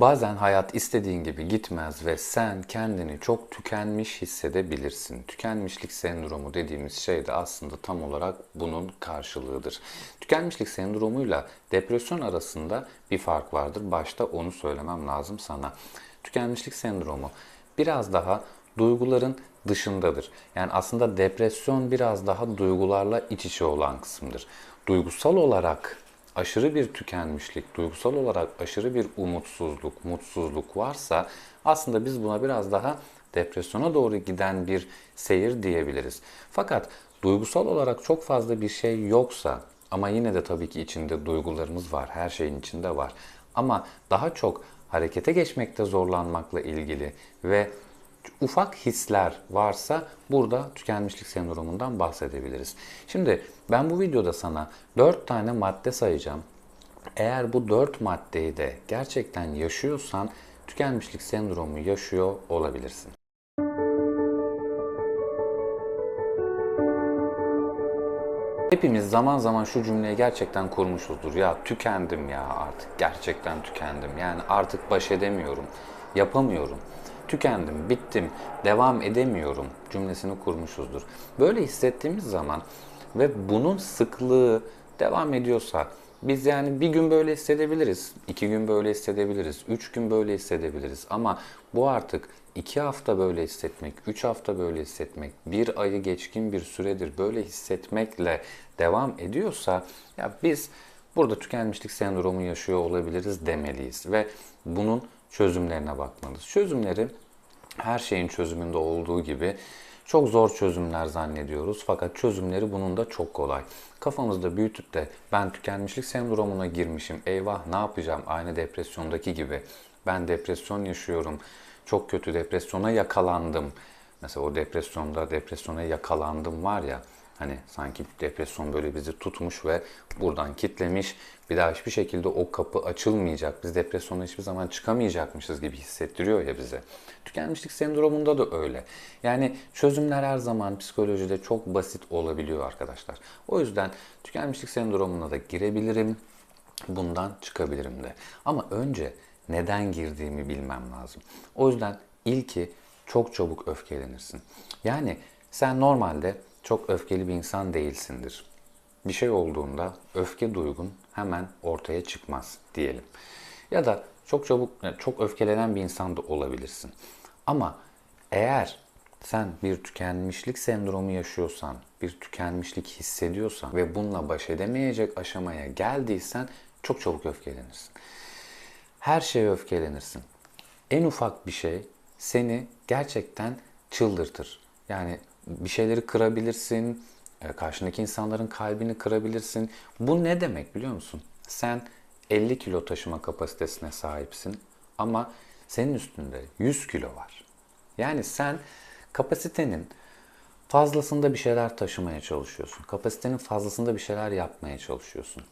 Bazen hayat istediğin gibi gitmez ve sen kendini çok tükenmiş hissedebilirsin. Tükenmişlik sendromu dediğimiz şey de aslında tam olarak bunun karşılığıdır. Tükenmişlik sendromuyla depresyon arasında bir fark vardır. Başta onu söylemem lazım sana. Tükenmişlik sendromu biraz daha duyguların dışındadır. Yani aslında depresyon biraz daha duygularla iç içe olan kısımdır. Duygusal olarak aşırı bir tükenmişlik, duygusal olarak aşırı bir umutsuzluk, mutsuzluk varsa aslında biz buna biraz daha depresyona doğru giden bir seyir diyebiliriz. Fakat duygusal olarak çok fazla bir şey yoksa ama yine de tabii ki içinde duygularımız var, her şeyin içinde var. Ama daha çok harekete geçmekte zorlanmakla ilgili ve ufak hisler varsa burada tükenmişlik sendromundan bahsedebiliriz. Şimdi ben bu videoda sana 4 tane madde sayacağım. Eğer bu 4 maddeyi de gerçekten yaşıyorsan tükenmişlik sendromu yaşıyor olabilirsin. Hepimiz zaman zaman şu cümleyi gerçekten kurmuşuzdur. Ya tükendim ya artık gerçekten tükendim. Yani artık baş edemiyorum, yapamıyorum. Tükendim, bittim, devam edemiyorum cümlesini kurmuşuzdur. Böyle hissettiğimiz zaman ve bunun sıklığı devam ediyorsa biz yani bir gün böyle hissedebiliriz, iki gün böyle hissedebiliriz, üç gün böyle hissedebiliriz. Ama bu artık iki hafta böyle hissetmek, üç hafta böyle hissetmek, bir ayı geçkin bir süredir böyle hissetmekle devam ediyorsa ya biz burada tükenmişlik sendromu yaşıyor olabiliriz demeliyiz ve bunun çözümlerine bakmalıyız. Çözümleri her şeyin çözümünde olduğu gibi çok zor çözümler zannediyoruz fakat çözümleri bunun da çok kolay. Kafamızda büyütüp de ben tükenmişlik sendromuna girmişim, eyvah ne yapacağım aynı depresyondaki gibi. Ben depresyon yaşıyorum, çok kötü depresyona yakalandım. Mesela o depresyonda depresyona yakalandım var ya hani sanki depresyon böyle bizi tutmuş ve buradan kitlemiş. Bir daha hiçbir şekilde o kapı açılmayacak. Biz depresyona hiçbir zaman çıkamayacakmışız gibi hissettiriyor ya bize. Tükenmişlik sendromunda da öyle. Yani çözümler her zaman psikolojide çok basit olabiliyor arkadaşlar. O yüzden tükenmişlik sendromuna da girebilirim. Bundan çıkabilirim de. Ama önce neden girdiğimi bilmem lazım. O yüzden ilki çok çabuk öfkelenirsin. Yani sen normalde çok öfkeli bir insan değilsindir. Bir şey olduğunda öfke duygun hemen ortaya çıkmaz diyelim. Ya da çok çabuk çok öfkelenen bir insan da olabilirsin. Ama eğer sen bir tükenmişlik sendromu yaşıyorsan, bir tükenmişlik hissediyorsan ve bununla baş edemeyecek aşamaya geldiysen çok çabuk öfkelenirsin. Her şeye öfkelenirsin. En ufak bir şey seni gerçekten çıldırtır. Yani bir şeyleri kırabilirsin, karşındaki insanların kalbini kırabilirsin. Bu ne demek biliyor musun? Sen 50 kilo taşıma kapasitesine sahipsin ama senin üstünde 100 kilo var. Yani sen kapasitenin fazlasında bir şeyler taşımaya çalışıyorsun. Kapasitenin fazlasında bir şeyler yapmaya çalışıyorsun.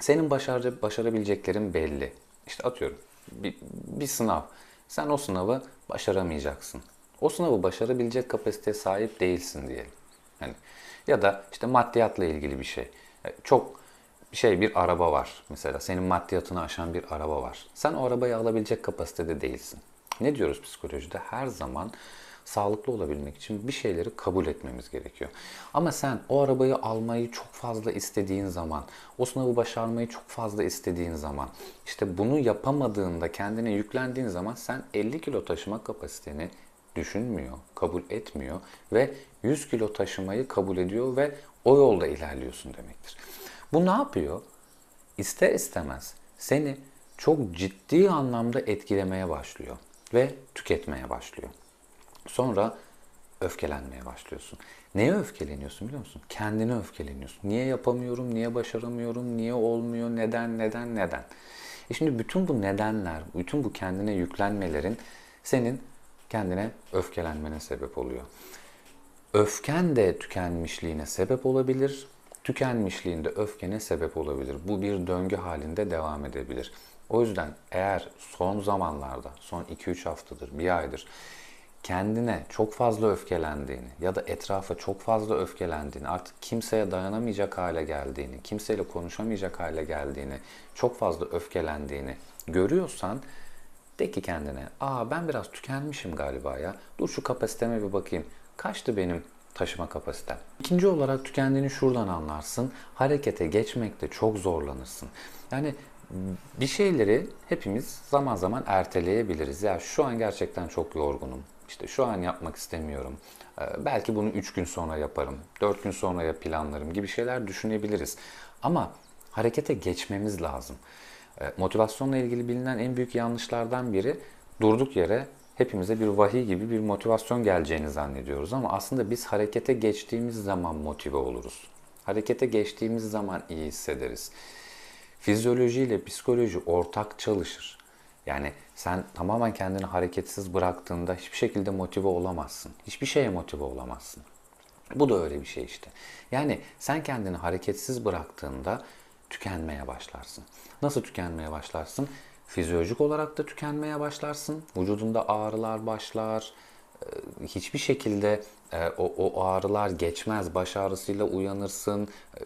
Senin başarı, başarabileceklerin belli. İşte atıyorum bir, bir sınav. Sen o sınavı başaramayacaksın. O sınavı başarabilecek kapasiteye sahip değilsin diyelim. Hani ya da işte maddiyatla ilgili bir şey. E, Çok şey bir araba var mesela. Senin maddiyatını aşan bir araba var. Sen o arabayı alabilecek kapasitede değilsin. Ne diyoruz psikolojide? Her zaman sağlıklı olabilmek için bir şeyleri kabul etmemiz gerekiyor. Ama sen o arabayı almayı çok fazla istediğin zaman, o sınavı başarmayı çok fazla istediğin zaman, işte bunu yapamadığında, kendine yüklendiğin zaman sen 50 kilo taşıma kapasiteni düşünmüyor, kabul etmiyor ve 100 kilo taşımayı kabul ediyor ve o yolda ilerliyorsun demektir. Bu ne yapıyor? İster istemez seni çok ciddi anlamda etkilemeye başlıyor ve tüketmeye başlıyor. Sonra öfkelenmeye başlıyorsun. Neye öfkeleniyorsun biliyor musun? Kendine öfkeleniyorsun. Niye yapamıyorum, niye başaramıyorum, niye olmuyor, neden, neden, neden? E şimdi bütün bu nedenler, bütün bu kendine yüklenmelerin senin kendine öfkelenmene sebep oluyor. Öfken de tükenmişliğine sebep olabilir. Tükenmişliğinde öfkene sebep olabilir. Bu bir döngü halinde devam edebilir. O yüzden eğer son zamanlarda, son 2-3 haftadır, bir aydır kendine çok fazla öfkelendiğini ya da etrafa çok fazla öfkelendiğini, artık kimseye dayanamayacak hale geldiğini, kimseyle konuşamayacak hale geldiğini, çok fazla öfkelendiğini görüyorsan De ki kendine, aa ben biraz tükenmişim galiba ya. Dur şu kapasiteme bir bakayım. Kaçtı benim taşıma kapasitem? İkinci olarak tükendiğini şuradan anlarsın. Harekete geçmekte çok zorlanırsın. Yani bir şeyleri hepimiz zaman zaman erteleyebiliriz. Ya şu an gerçekten çok yorgunum. İşte şu an yapmak istemiyorum. Ee, belki bunu 3 gün sonra yaparım. 4 gün sonra planlarım gibi şeyler düşünebiliriz. Ama harekete geçmemiz lazım. Ee, motivasyonla ilgili bilinen en büyük yanlışlardan biri durduk yere hepimize bir vahiy gibi bir motivasyon geleceğini zannediyoruz ama aslında biz harekete geçtiğimiz zaman motive oluruz. Harekete geçtiğimiz zaman iyi hissederiz. Fizyoloji ile psikoloji ortak çalışır. Yani sen tamamen kendini hareketsiz bıraktığında hiçbir şekilde motive olamazsın. Hiçbir şeye motive olamazsın. Bu da öyle bir şey işte. Yani sen kendini hareketsiz bıraktığında tükenmeye başlarsın. Nasıl tükenmeye başlarsın? Fizyolojik olarak da tükenmeye başlarsın. Vücudunda ağrılar başlar. Ee, Hiçbir şekilde e, o, o ağrılar geçmez. Baş ağrısıyla uyanırsın. Ee,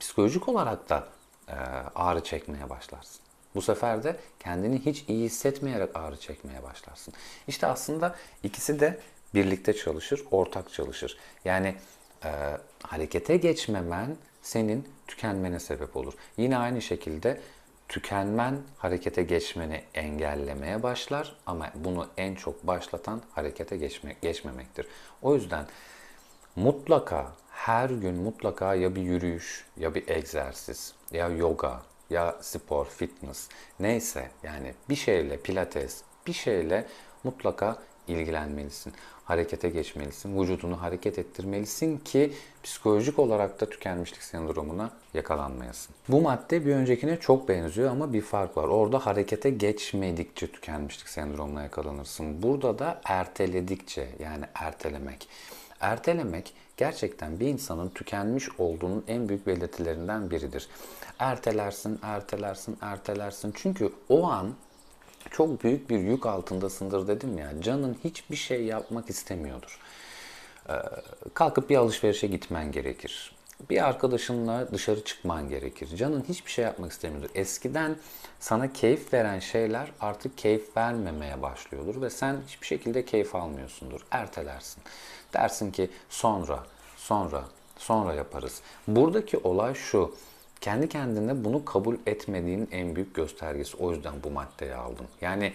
Psikolojik olarak da e, ağrı çekmeye başlarsın. Bu sefer de kendini hiç iyi hissetmeyerek ağrı çekmeye başlarsın. İşte aslında ikisi de birlikte çalışır, ortak çalışır. Yani e, harekete geçmemen senin tükenmene sebep olur. Yine aynı şekilde tükenmen harekete geçmeni engellemeye başlar ama bunu en çok başlatan harekete geçme, geçmemektir. O yüzden mutlaka her gün mutlaka ya bir yürüyüş ya bir egzersiz ya yoga ya spor, fitness neyse yani bir şeyle pilates bir şeyle mutlaka ilgilenmelisin. Harekete geçmelisin. Vücudunu hareket ettirmelisin ki psikolojik olarak da tükenmişlik sendromuna yakalanmayasın. Bu madde bir öncekine çok benziyor ama bir fark var. Orada harekete geçmedikçe tükenmişlik sendromuna yakalanırsın. Burada da erteledikçe yani ertelemek. Ertelemek gerçekten bir insanın tükenmiş olduğunun en büyük belirtilerinden biridir. Ertelersin, ertelersin, ertelersin. Çünkü o an çok büyük bir yük altındasındır dedim ya. Canın hiçbir şey yapmak istemiyordur. Ee, kalkıp bir alışverişe gitmen gerekir. Bir arkadaşınla dışarı çıkman gerekir. Canın hiçbir şey yapmak istemiyordur. Eskiden sana keyif veren şeyler artık keyif vermemeye başlıyordur ve sen hiçbir şekilde keyif almıyorsundur. Ertelersin. Dersin ki sonra, sonra, sonra yaparız. Buradaki olay şu. Kendi kendine bunu kabul etmediğin en büyük göstergesi. O yüzden bu maddeyi aldım. Yani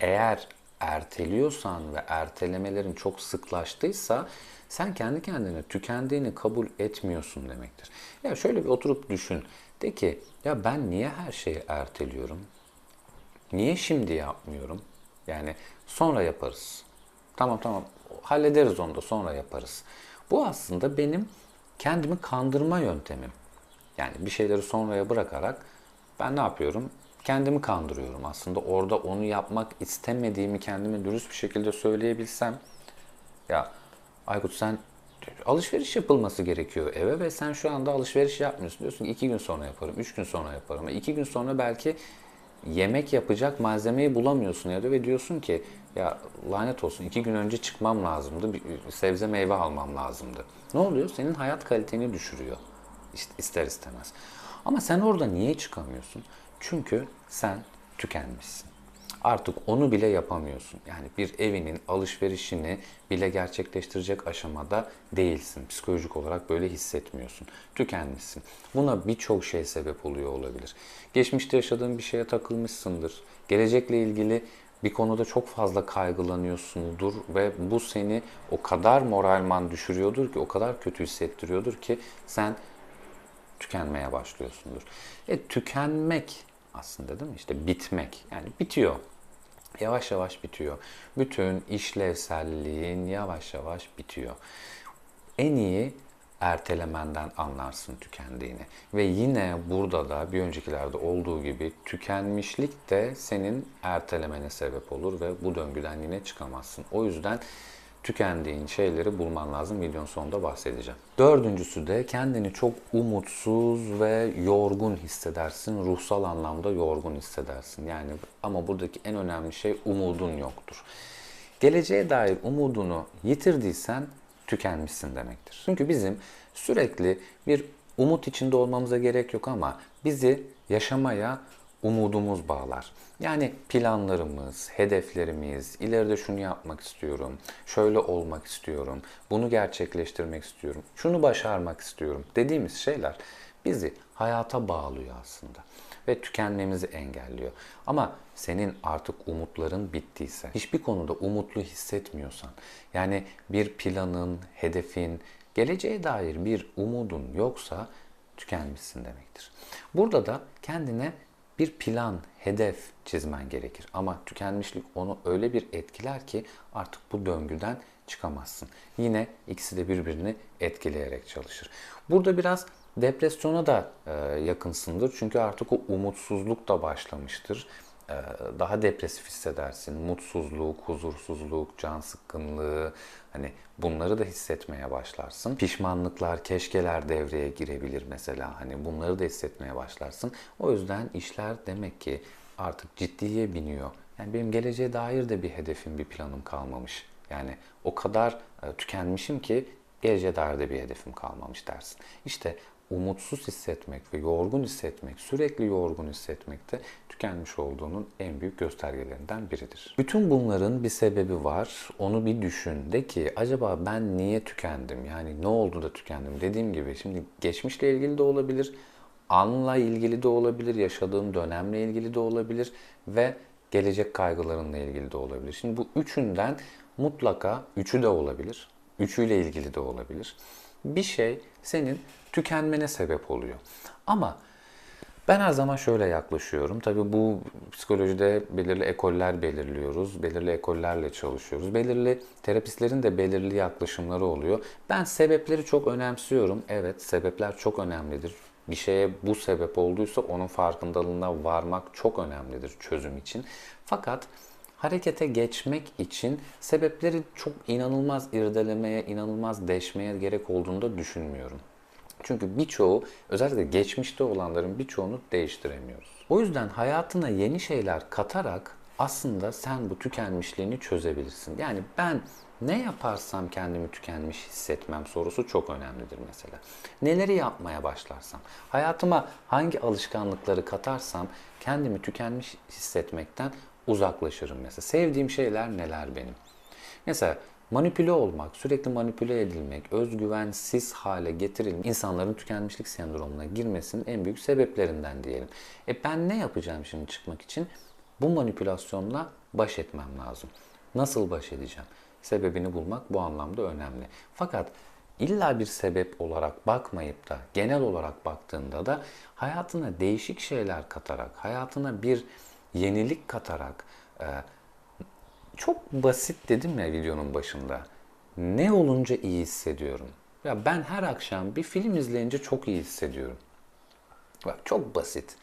eğer erteliyorsan ve ertelemelerin çok sıklaştıysa sen kendi kendine tükendiğini kabul etmiyorsun demektir. Ya şöyle bir oturup düşün. De ki ya ben niye her şeyi erteliyorum? Niye şimdi yapmıyorum? Yani sonra yaparız. Tamam tamam hallederiz onu da sonra yaparız. Bu aslında benim kendimi kandırma yöntemim. Yani bir şeyleri sonraya bırakarak ben ne yapıyorum? Kendimi kandırıyorum aslında. Orada onu yapmak istemediğimi kendime dürüst bir şekilde söyleyebilsem ya Aykut sen alışveriş yapılması gerekiyor eve ve sen şu anda alışveriş yapmıyorsun. Diyorsun ki iki gün sonra yaparım, üç gün sonra yaparım. İki gün sonra belki yemek yapacak malzemeyi bulamıyorsun ya da ve diyorsun ki ya lanet olsun iki gün önce çıkmam lazımdı, bir sebze meyve almam lazımdı. Ne oluyor? Senin hayat kaliteni düşürüyor ister istemez. Ama sen orada niye çıkamıyorsun? Çünkü sen tükenmişsin. Artık onu bile yapamıyorsun. Yani bir evinin alışverişini bile gerçekleştirecek aşamada değilsin. Psikolojik olarak böyle hissetmiyorsun. Tükenmişsin. Buna birçok şey sebep oluyor olabilir. Geçmişte yaşadığın bir şeye takılmışsındır. Gelecekle ilgili bir konuda çok fazla kaygılanıyorsundur ve bu seni o kadar moralman düşürüyordur ki, o kadar kötü hissettiriyordur ki sen tükenmeye başlıyorsundur. E tükenmek aslında değil mi? İşte bitmek. Yani bitiyor. Yavaş yavaş bitiyor. Bütün işlevselliğin yavaş yavaş bitiyor. En iyi ertelemenden anlarsın tükendiğini. Ve yine burada da bir öncekilerde olduğu gibi tükenmişlik de senin ertelemene sebep olur ve bu döngüden yine çıkamazsın. O yüzden tükendiğin şeyleri bulman lazım. Videonun sonunda bahsedeceğim. Dördüncüsü de kendini çok umutsuz ve yorgun hissedersin. Ruhsal anlamda yorgun hissedersin. Yani ama buradaki en önemli şey umudun yoktur. Geleceğe dair umudunu yitirdiysen tükenmişsin demektir. Çünkü bizim sürekli bir umut içinde olmamıza gerek yok ama bizi yaşamaya umudumuz bağlar. Yani planlarımız, hedeflerimiz, ileride şunu yapmak istiyorum, şöyle olmak istiyorum, bunu gerçekleştirmek istiyorum, şunu başarmak istiyorum dediğimiz şeyler bizi hayata bağlıyor aslında ve tükenmemizi engelliyor. Ama senin artık umutların bittiyse, hiçbir konuda umutlu hissetmiyorsan, yani bir planın, hedefin, geleceğe dair bir umudun yoksa tükenmişsin demektir. Burada da kendine bir plan, hedef çizmen gerekir. Ama tükenmişlik onu öyle bir etkiler ki artık bu döngüden çıkamazsın. Yine ikisi de birbirini etkileyerek çalışır. Burada biraz depresyona da e, yakınsındır. Çünkü artık o umutsuzluk da başlamıştır. E, daha depresif hissedersin. Mutsuzluk, huzursuzluk, can sıkkınlığı hani bunları da hissetmeye başlarsın. Pişmanlıklar, keşkeler devreye girebilir mesela. Hani bunları da hissetmeye başlarsın. O yüzden işler demek ki artık ciddiye biniyor. Yani benim geleceğe dair de bir hedefim, bir planım kalmamış. Yani o kadar e, tükenmişim ki geleceğe dair de bir hedefim kalmamış dersin. İşte umutsuz hissetmek ve yorgun hissetmek, sürekli yorgun hissetmek de tükenmiş olduğunun en büyük göstergelerinden biridir. Bütün bunların bir sebebi var. Onu bir düşün. De ki acaba ben niye tükendim? Yani ne oldu da tükendim? Dediğim gibi şimdi geçmişle ilgili de olabilir, anla ilgili de olabilir, yaşadığım dönemle ilgili de olabilir ve gelecek kaygılarınla ilgili de olabilir. Şimdi bu üçünden mutlaka üçü de olabilir. Üçüyle ilgili de olabilir. Bir şey senin tükenmene sebep oluyor. Ama ben her zaman şöyle yaklaşıyorum. Tabii bu psikolojide belirli ekoller belirliyoruz. Belirli ekollerle çalışıyoruz. Belirli terapistlerin de belirli yaklaşımları oluyor. Ben sebepleri çok önemsiyorum. Evet, sebepler çok önemlidir. Bir şeye bu sebep olduysa onun farkındalığına varmak çok önemlidir çözüm için. Fakat harekete geçmek için sebepleri çok inanılmaz irdelemeye, inanılmaz deşmeye gerek olduğunu da düşünmüyorum. Çünkü birçoğu özellikle geçmişte olanların birçoğunu değiştiremiyoruz. O yüzden hayatına yeni şeyler katarak aslında sen bu tükenmişliğini çözebilirsin. Yani ben ne yaparsam kendimi tükenmiş hissetmem sorusu çok önemlidir mesela. Neleri yapmaya başlarsam, hayatıma hangi alışkanlıkları katarsam kendimi tükenmiş hissetmekten uzaklaşırım mesela. Sevdiğim şeyler neler benim? Mesela manipüle olmak, sürekli manipüle edilmek, özgüvensiz hale getirilmek insanların tükenmişlik sendromuna girmesinin en büyük sebeplerinden diyelim. E ben ne yapacağım şimdi çıkmak için? Bu manipülasyonla baş etmem lazım. Nasıl baş edeceğim? Sebebini bulmak bu anlamda önemli. Fakat illa bir sebep olarak bakmayıp da genel olarak baktığında da hayatına değişik şeyler katarak, hayatına bir yenilik katarak, e, çok basit dedim ya videonun başında. Ne olunca iyi hissediyorum? Ya ben her akşam bir film izleyince çok iyi hissediyorum. Bak çok basit.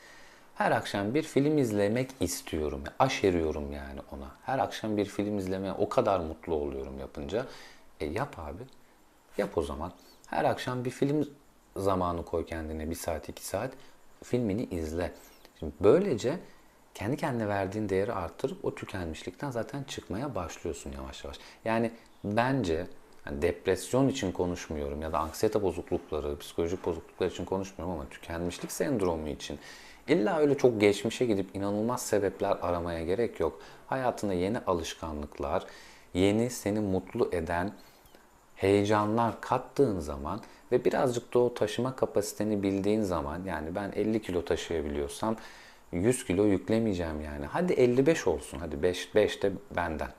Her akşam bir film izlemek istiyorum. Aşeriyorum yani ona. Her akşam bir film izlemeye o kadar mutlu oluyorum yapınca. E yap abi. Yap o zaman. Her akşam bir film zamanı koy kendine. Bir saat, iki saat. Filmini izle. Şimdi böylece kendi kendine verdiğin değeri arttırıp o tükenmişlikten zaten çıkmaya başlıyorsun yavaş yavaş. Yani bence yani depresyon için konuşmuyorum ya da anksiyete bozuklukları, psikolojik bozukluklar için konuşmuyorum ama tükenmişlik sendromu için illa öyle çok geçmişe gidip inanılmaz sebepler aramaya gerek yok. Hayatına yeni alışkanlıklar, yeni seni mutlu eden heyecanlar kattığın zaman ve birazcık da o taşıma kapasiteni bildiğin zaman yani ben 50 kilo taşıyabiliyorsam 100 kilo yüklemeyeceğim yani. Hadi 55 olsun. Hadi 5, 5 de benden.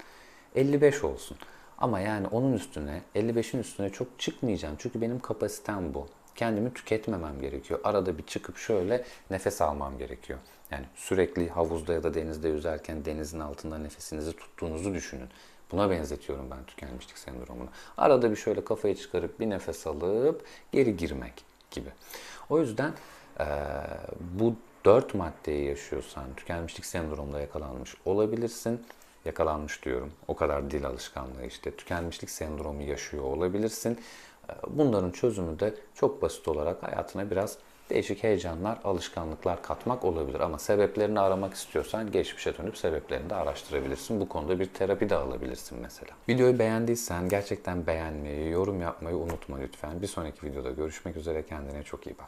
55 olsun. Ama yani onun üstüne 55'in üstüne çok çıkmayacağım. Çünkü benim kapasitem bu. Kendimi tüketmemem gerekiyor. Arada bir çıkıp şöyle nefes almam gerekiyor. Yani sürekli havuzda ya da denizde yüzerken denizin altında nefesinizi tuttuğunuzu düşünün. Buna benzetiyorum ben tükenmişlik sendromunu. Arada bir şöyle kafayı çıkarıp bir nefes alıp geri girmek gibi. O yüzden ee, bu dört maddeyi yaşıyorsan tükenmişlik sendromunda yakalanmış olabilirsin. Yakalanmış diyorum. O kadar dil alışkanlığı işte. Tükenmişlik sendromu yaşıyor olabilirsin. Bunların çözümü de çok basit olarak hayatına biraz değişik heyecanlar, alışkanlıklar katmak olabilir. Ama sebeplerini aramak istiyorsan geçmişe dönüp sebeplerini de araştırabilirsin. Bu konuda bir terapi de alabilirsin mesela. Videoyu beğendiysen gerçekten beğenmeyi, yorum yapmayı unutma lütfen. Bir sonraki videoda görüşmek üzere. Kendine çok iyi bak.